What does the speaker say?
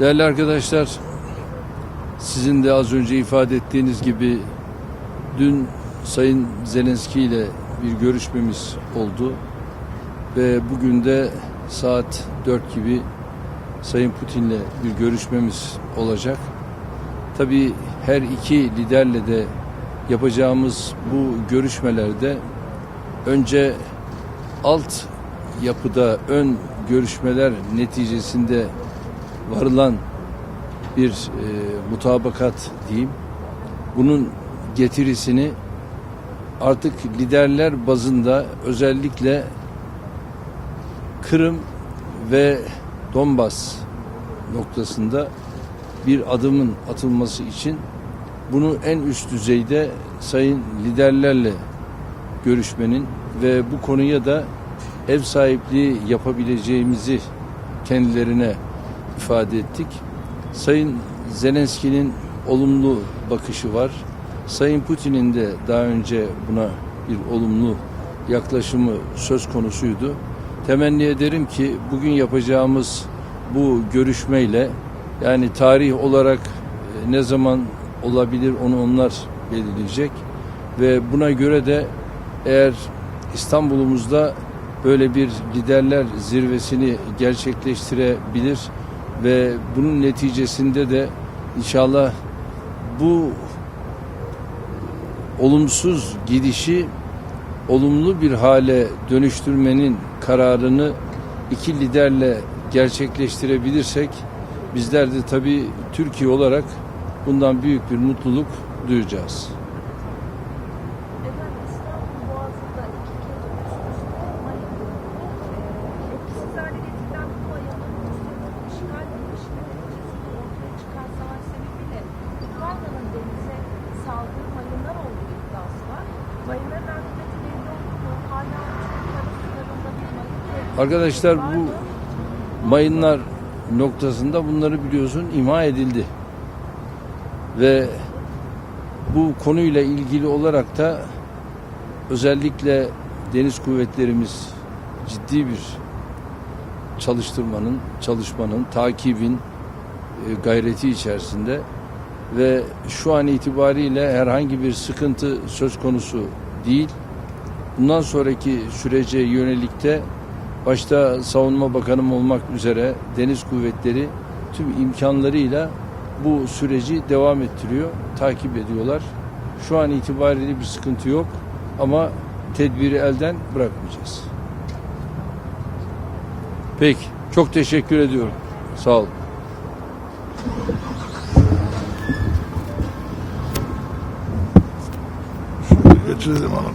Değerli arkadaşlar, sizin de az önce ifade ettiğiniz gibi dün Sayın Zelenski ile bir görüşmemiz oldu ve bugün de saat 4 gibi Sayın Putin'le bir görüşmemiz olacak. Tabii her iki liderle de yapacağımız bu görüşmelerde önce alt yapıda ön görüşmeler neticesinde varılan bir e, mutabakat diyeyim. Bunun getirisini artık liderler bazında özellikle Kırım ve Donbas noktasında bir adımın atılması için bunu en üst düzeyde sayın liderlerle görüşmenin ve bu konuya da ev sahipliği yapabileceğimizi kendilerine ifade ettik. Sayın Zelenski'nin olumlu bakışı var. Sayın Putin'in de daha önce buna bir olumlu yaklaşımı söz konusuydu. Temenni ederim ki bugün yapacağımız bu görüşmeyle yani tarih olarak e, ne zaman olabilir onu onlar belirleyecek ve buna göre de eğer İstanbul'umuzda böyle bir liderler zirvesini gerçekleştirebilir ve bunun neticesinde de inşallah bu olumsuz gidişi olumlu bir hale dönüştürmenin kararını iki liderle gerçekleştirebilirsek bizler de tabii Türkiye olarak bundan büyük bir mutluluk duyacağız. Saldığı mayınlar olduğu iddiası var. Mayınların akıbeti belli oldu mu? Hala bir mayın Arkadaşlar bu mayınlar noktasında bunları biliyorsun imha edildi. Ve bu konuyla ilgili olarak da özellikle deniz kuvvetlerimiz ciddi bir çalıştırmanın, çalışmanın, takibin e, gayreti içerisinde ve şu an itibariyle herhangi bir sıkıntı söz konusu değil. Bundan sonraki sürece yönelikte başta Savunma Bakanım olmak üzere Deniz Kuvvetleri tüm imkanlarıyla bu süreci devam ettiriyor, takip ediyorlar. Şu an itibariyle bir sıkıntı yok ama tedbiri elden bırakmayacağız. Peki, çok teşekkür ediyorum. Sağ olun. 是怎么了